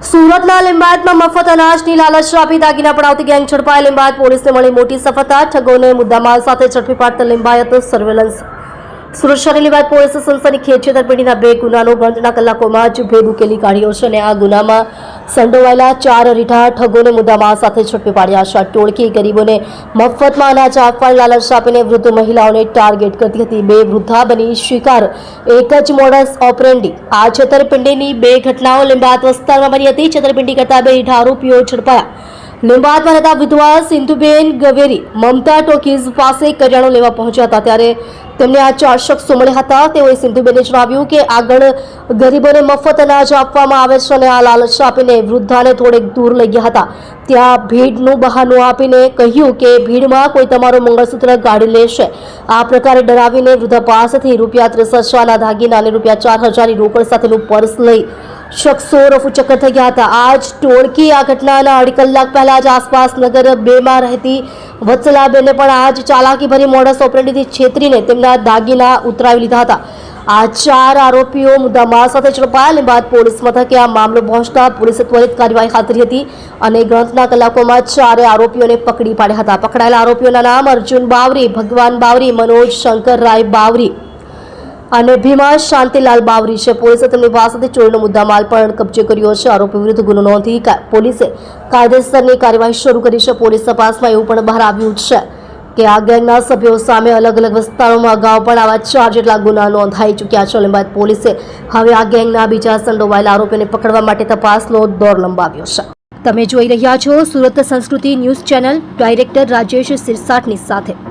સુરતના લીંબાયતમાં મફત અનાજની લાલચ આપી દાગીના પડાવતી ગેંગ ઝડપાઈ લીંબાયત પોલીસને મળી મોટી સફળતા. ઠગોને મુદ્દામાલ સાથે ઝડપી પાડતા લીંબાયત સર્વેલન્સ સુરત શહેરની લીંબાયત પોલીસે સનસની ખેત છેતરપિંડીના બે ગુનાનો બંધના કલાકોમાં જ ભેદ ઉકેલી કાઢ્યો છે અને આ ગુનામાં સંડોવાયેલા ચાર રીઢા ઠગોને મુદ્દામાં સાથે ઝડપી પાડ્યા છે. ટોળકી ગરીબોને મફતમાં અનાજ આપવાની લાલચ આપીને વૃદ્ધ મહિલાઓને ટાર્ગેટ કરતી હતી. બે વૃદ્ધા બની શિકાર. એક જ મોડસ ઓપરેન્ડી. આ છેતરપિંડીની બે ઘટનાઓ લીંબાત વિસ્તારમાં બની હતી. છેતરપિંડી કરતા બે રીઢા આરોપીઓ ઝડપાયા. લીંબાયતમાં રહેતા વિધવા સિંધુબેન ગવેરી મમતા ટોકીઝ પાસે કરિયાણું લેવા પહોંચ્યા હતા. ત્યારે તેમને આ ચાર શખ્સો મળ્યા હતા. તેઓએ સિંધુબેને જણાવ્યું કે આગળ ગરીબોને મફત અનાજ આપવામાં આવે છે અને આ લાલચ આપીને વૃદ્ધાને થોડેક દૂર લઈ ગયા હતા. ત્યાં ભીડનું બહાનું આપીને કહ્યું કે ભીડમાં કોઈ તમારું મંગળસૂત્ર ગાડી લેશે. આ પ્રકારે ડરાવીને વૃદ્ધા પાસેથી રૂપિયા ત્રીસ હજારના દાગીના અને રૂપિયા ચાર હજારની રોકડ સાથેનું પર્સ લઈ શખ્સો રફુચક્કર થઈ ગયા હતા આજ ટોળકી આ ઘટનાના અઢી કલાક પહેલા જ આસપાસ નગર બેમાં રહેતી વત્સલાબેને પણ આજ ચાલાકીભરી મોડસ ઓપરેન્ડીથી છેતરીને તેમના દાગીના ઉતરાવી લીધા હતા આ ચાર આરોપીઓ મુદ્દામાલ સાથે ઝડપાયા બાદ પોલીસ મથકે આ મામલો પહોંચતા પોલીસે ત્વરિત કાર્યવાહી હાથ હતી અને ગણતના કલાકોમાં ચારે આરોપીઓને પકડી પાડ્યા હતા પકડાયેલા આરોપીઓના નામ અર્જુન બાવરી ભગવાન બાવરી મનોજ શંકર રાય બાવરી અને ભીમા શાંતિલાલ બાવરી છે. પોલીસે તેમની પાસેથી ચોરીનો મુદ્દામાલ પણ કબજે કર્યો છે. આરોપી વિરુદ્ધ ગુનો નોંધી પોલીસે કાયદેસરની કાર્યવાહી શરૂ કરી છે. પોલીસ તપાસમાં એવું પણ બહાર આવ્યું છે કે આ ગેંગના સભ્યો સામે અલગ અલગ વિસ્તારોમાં અગાઉ પણ આવા ચાર જેટલા ગુના નોંધાઈ ચૂક્યા છે. અને બાદ પોલીસે હવે આ ગેંગના બીજા સંડોવાયેલા આરોપીને પકડવા માટે તપાસનો દોર લંબાવ્યો છે. તમે જોઈ રહ્યા છો Surat Sanskriti news channel, director Rajesh સિરસાટની સાથે.